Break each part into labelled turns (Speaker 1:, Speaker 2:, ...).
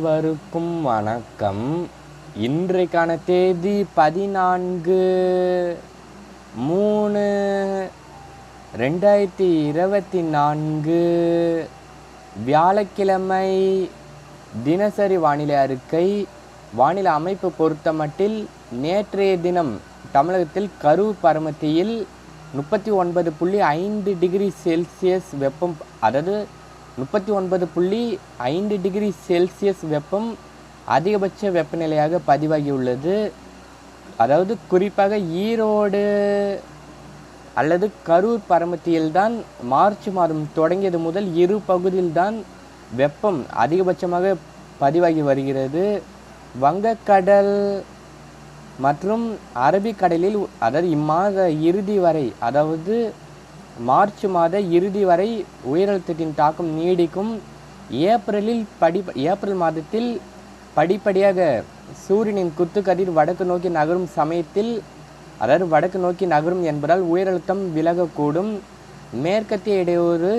Speaker 1: அனைவருக்கும் வணக்கம். இன்றைக்கான தேதி பதினான்கு மூணு ரெண்டாயிரத்தி இருபத்தி நான்கு. வியாழக்கிழமை தினசரி வானிலை அறிக்கை. வானிலை அமைப்பு பொறுத்தமட்டில் நேற்றைய தினம் தமிழகத்தில் கரூர் பரமத்தியில் முப்பத்தி ஒன்பது புள்ளி ஐந்து டிகிரி செல்சியஸ் வெப்பம் அதாவது முப்பத்தி ஒன்பது புள்ளி ஐந்து டிகிரி செல்சியஸ் வெப்பம் அதிகபட்ச வெப்பநிலையாக பதிவாகியுள்ளது. அதாவது குறிப்பாக ஈரோடு அல்லது கரூர் பரமத்தியில்தான் மார்ச் மாதம் தொடங்கியது முதல் இரு பகுதியில்தான் வெப்பம் அதிகபட்சமாக பதிவாகி வருகிறது. வங்கக்கடல் மற்றும் அரபிக்கடலில் அதாவது இம்மாத இறுதி வரை அதாவது மார்ச் மாத இறுதி வரை உயரழுத்தத்தின் தாக்கம் நீடிக்கும். ஏப்ரலில் படி ஏப்ரல் மாதத்தில் படிப்படியாக சூரியனின் குத்துக்கதிர் வடக்கு நோக்கி நகரும் சமயத்தில் அதாவது வடக்கு நோக்கி நகரும் என்பதால் உயரழுத்தம் விலகக்கூடும். மேற்கத்திய இடையூறு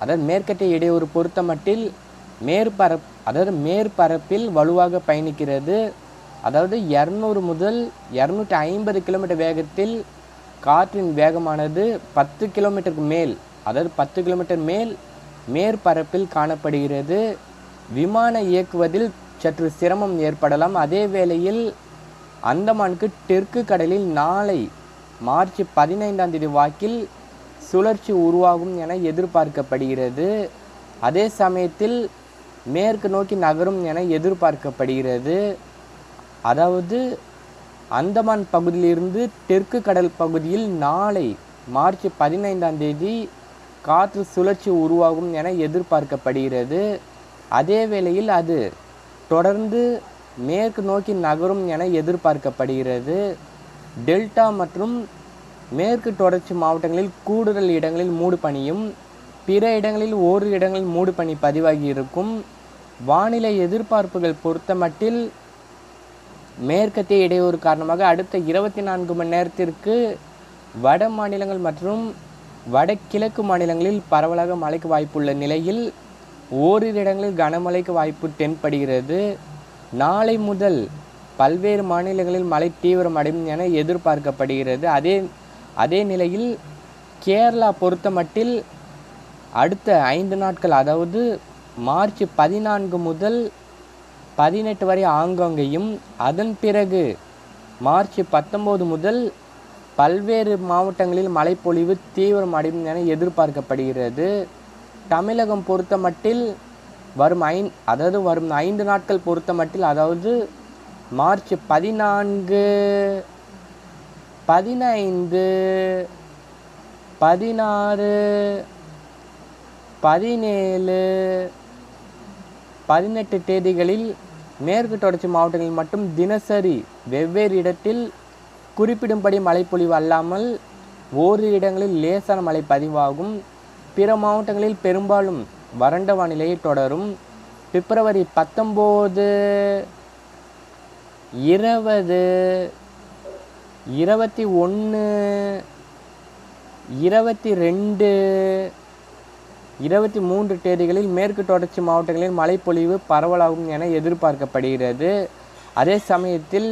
Speaker 1: அதாவது மேற்கத்திய இடையூறு பொறுத்தமட்டில் மேற்பரப் அதாவது மேற்பரப்பில் வலுவாக பயணிக்கிறது. அதாவது இரநூறு முதல் இரநூற்றி ஐம்பது கிலோமீட்டர் வேகத்தில் காற்றின் வேகமானது பத்து கிலோமீட்டருக்கு மேல் அதாவது பத்து கிலோமீட்டர் மேல் மேற்பரப்பில் காணப்படுகிறது. விமானம் இயக்குவதில் சற்று சிரமம் ஏற்படலாம். அதே வேளையில் அந்தமானுக்கு தெற்கு கடலில் நாளை மார்ச் பதினைந்தாம் தேதி வாக்கில் சுழற்சி உருவாகும் என எதிர்பார்க்கப்படுகிறது. அதே சமயத்தில் மேற்கு நோக்கி நகரும் என எதிர்பார்க்கப்படுகிறது. அதாவது அந்தமான் பகுதியிலிருந்து தெற்கு கடல் பகுதியில் நாளை மார்ச் பதினைந்தாம் தேதி காற்று சுழற்சி உருவாகும் என எதிர்பார்க்கப்படுகிறது. அதே வேளையில் அது தொடர்ந்து மேற்கு நோக்கி நகரும் என எதிர்பார்க்கப்படுகிறது. டெல்டா மற்றும் மேற்கு தொடர்ச்சி மாவட்டங்களில் கூடுதல் இடங்களில் மூடு பனியும் பிற இடங்களில் ஓரிரு இடங்களில் மூடு பனி பதிவாகி இருக்கும் வானிலை எதிர்பார்ப்புகள் பொறுத்தமட்டில் மேற்கத்திய இடையூறு காரணமாக அடுத்த இருபத்தி நான்கு மணி நேரத்திற்கு வட மாநிலங்கள் மற்றும் வடகிழக்கு மாநிலங்களில் பரவலாக மழைக்கு வாய்ப்புள்ள நிலையில் ஓரிரு இடங்களில் கனமழைக்கு வாய்ப்பு தென்படுகிறது. நாளை முதல் பல்வேறு மாநிலங்களில் மழை தீவிரமடையும் என எதிர்பார்க்கப்படுகிறது. அதே அதே நிலையில் கேரளா பொறுத்தமட்டில் அடுத்த ஐந்து நாட்கள் அதாவது மார்ச் பதினான்கு முதல் பதினெட்டு வரை ஆங்காங்கேயும் அதன் பிறகு மார்ச் பத்தொம்போது முதல் பல்வேறு மாவட்டங்களில் மழைப்பொழிவு தீவிரமடையும் என எதிர்பார்க்கப்படுகிறது. தமிழகம் பொறுத்தமட்டில் வரும் ஐ அதாவது வரும் ஐந்து நாட்கள் பொறுத்தமட்டில் அதாவது மார்ச் பதினான்கு பதினைந்து பதினாறு பதினேழு பதினெட்டு தேதிகளில் மேற்கு தொடர்ச்சி மாவட்டங்களில் மட்டும் தினசரி வெவ்வேறு இடத்தில் குறிப்பிடும்படி மழைப்பொழிவு அல்லாமல் ஓரிரு இடங்களில் லேசான மழை பதிவாகும். பிற மாவட்டங்களில் பெரும்பாலும் வறண்ட வானிலையை தொடரும். பிப்ரவரி பத்தொம்போது இருபது இருபத்தி ஒன்று இருபத்தி ரெண்டு இருபத்தி மூன்று தேதிகளில் மேற்கு தொடர்ச்சி மாவட்டங்களில் மழைப்பொழிவு பரவலாகும் என எதிர்பார்க்கப்படுகிறது. அதே சமயத்தில்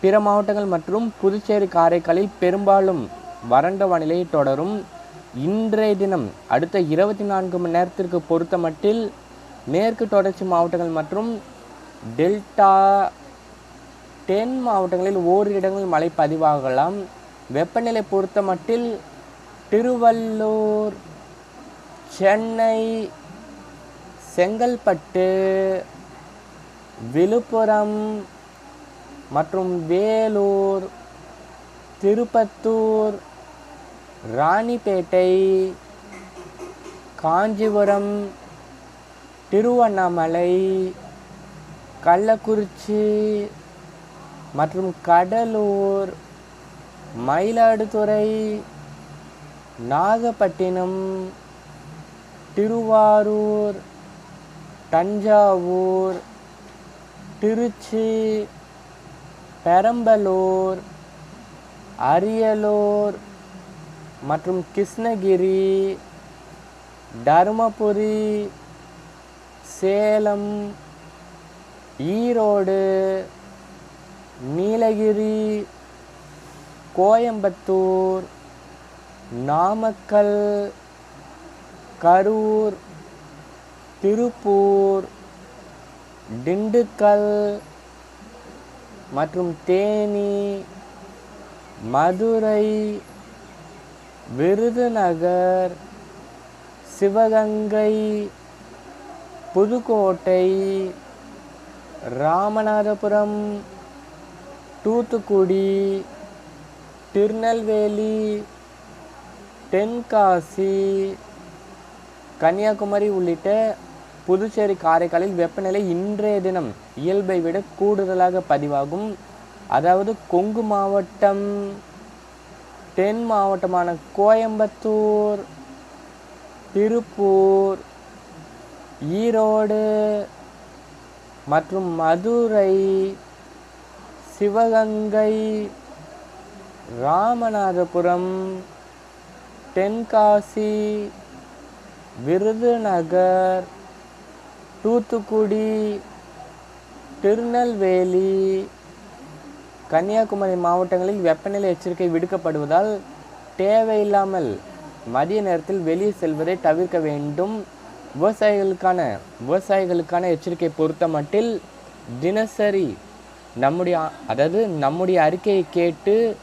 Speaker 1: பிற மாவட்டங்கள் மற்றும் புதுச்சேரி காரைக்காலில் பெரும்பாலும் வறண்ட வானிலை தொடரும். இன்றைய தினம் அடுத்த இருபத்தி நான்கு மணி நேரத்திற்கு பொறுத்தமட்டில் மேற்கு தொடர்ச்சி மாவட்டங்கள் மற்றும் டெல்டா தென் மாவட்டங்களில் ஓரிரு இடங்களில் மழை பதிவாகலாம். வெப்பநிலை பொறுத்தமட்டில் திருவள்ளூர் சென்னை செங்கல்பட்டு விழுப்புரம் மற்றும் வேலூர் திருப்பத்தூர் ராணிப்பேட்டை காஞ்சிபுரம் திருவண்ணாமலை கள்ளக்குறிச்சி மற்றும் கடலூர் மயிலாடுதுறை நாகப்பட்டினம் திருவாரூர் தஞ்சாவூர் திருச்சி பெரம்பலூர் அரியலூர் மற்றும் கிருஷ்ணகிரி தருமபுரி சேலம் ஈரோடு நீலகிரி கோயம்புத்தூர் நாமக்கல் கரூர் திருப்பூர் திண்டுக்கல் மற்றும் தேனி மதுரை விருதுநகர் சிவகங்கை புதுக்கோட்டை ராமநாதபுரம் தூத்துக்குடி திருநெல்வேலி தென்காசி கன்னியாகுமரி உள்ளிட்ட புதுச்சேரி காரைக்காலில் வெப்பநிலை இன்றைய தினம் இயல்பை விட கூடுதலாக பதிவாகும். அதாவது கொங்கு மாவட்டம் தென் மாவட்டமான கோயம்புத்தூர் திருப்பூர் ஈரோடு மற்றும் மதுரை சிவகங்கை ராமநாதபுரம் தென்காசி விருதுநகர் தூத்துக்குடி திருநெல்வேலி கன்னியாகுமரி மாவட்டங்களில் வெப்பநிலை எச்சரிக்கை விடுக்கப்படுவதால் தேவையில்லாமல் மதிய நேரத்தில் வெளியே செல்வதை தவிர்க்க வேண்டும். விவசாயிகளுக்கான விவசாயிகளுக்கான எச்சரிக்கை பொறுத்த மட்டில் தினசரி நம்முடைய அதாவது நம்முடைய அறிக்கையை கேட்டு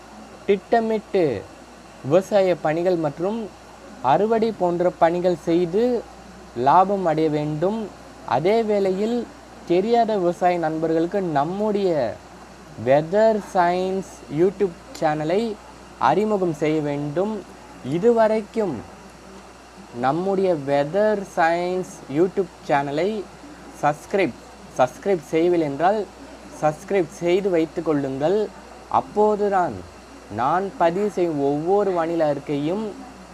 Speaker 1: திட்டமிட்டு விவசாய பணிகள் மற்றும் அறுவடை போன்ற பணிகள் செய்து லாபம் அடைய வேண்டும். அதே வேளையில் தெரியாத விவசாய நண்பர்களுக்கு நம்முடைய வெதர் சயின்ஸ் யூடியூப் சேனலை அறிமுகம் செய்ய வேண்டும். இதுவரைக்கும் நம்முடைய வெதர் சயின்ஸ் யூடியூப் சேனலை சப்ஸ்கிரைப் சப்ஸ்கிரைப் செய்யவில்லை என்றால் சப்ஸ்கிரைப் செய்து வைத்து கொள்ளுங்கள். அப்போதுதான் நான் பதிவு செய்யும் ஒவ்வொரு வானிலை அறிக்கையும்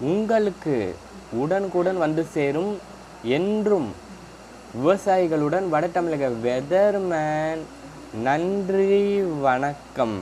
Speaker 1: உங்களுக்கு உடனுக்குடன் வந்து சேரும் என்றும் விவசாயிகளுடன் வட தமிழக வெதர்மேன் நன்றி வணக்கம்.